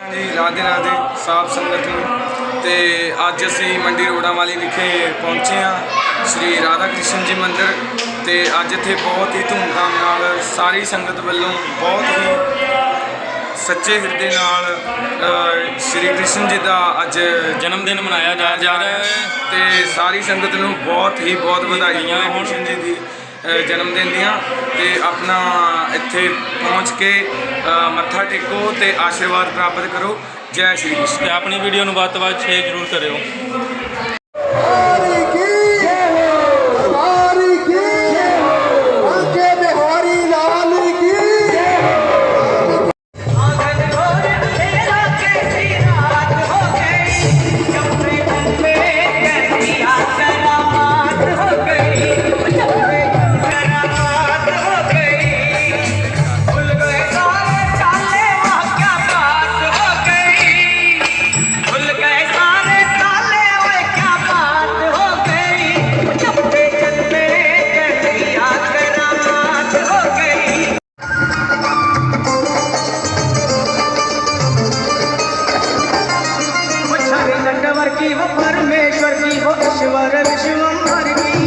ਜੀ ਰਾਧੇ ਰਾਧੇ ਸਾਧ ਸੰਗਤ ਨੂੰ ਤੇ ਅੱਜ ਅਸੀਂ ਮੰਡੀ ਰੋੜਾ ਵਾਲੀ ਵਿਖੇ ਪਹੁੰਚੇ ਹਾਂ। ਸ੍ਰੀ ਰਾਧਾ ਕ੍ਰਿਸ਼ਨ ਜੀ ਮੰਦਿਰ ਤੇ ਅੱਜ ਇੱਥੇ ਬਹੁਤ ਹੀ ਧੂਮਧਾਮ ਨਾਲ ਸਾਰੀ ਸੰਗਤ ਵੱਲੋਂ ਬਹੁਤ ਹੀ ਸੱਚੇ ਹਿਰਦੇ ਨਾਲ ਸ੍ਰੀ ਕ੍ਰਿਸ਼ਨ ਜੀ ਦਾ ਅੱਜ ਜਨਮ ਦਿਨ ਮਨਾਇਆ ਜਾ ਜਾ ਰਿਹਾ ਹੈ ਤੇ ਸਾਰੀ ਸੰਗਤ ਨੂੰ ਬਹੁਤ ਹੀ ਬਹੁਤ ਵਧਾਈਆਂ ਹੋਣ। ਜੀ ਦੀ ਜਨਮ ਦਿਨ ਦੀਆਂ ਤੇ ਆਪਣਾ ਇੱਥੇ ਪਹੁੰਚ ਕੇ ਮੱਥਾ ਟੇਕੋ ਤੇ ਆਸ਼ੀਰਵਾਦ ਪ੍ਰਾਪਤ ਕਰੋ। ਜੈ ਸ਼੍ਰੀ ਕ੍ਰਿਸ਼ਨ। ਤੇ ਆਪਣੀ ਵੀਡੀਓ ਨੂੰ ਵੱਧ ਤੋਂ ਵੱਧ ਸ਼ੇਅਰ ਜ਼ਰੂਰ ਕਰਿਓ। की हो परमेश्वर की हो ईश्वर विश्व की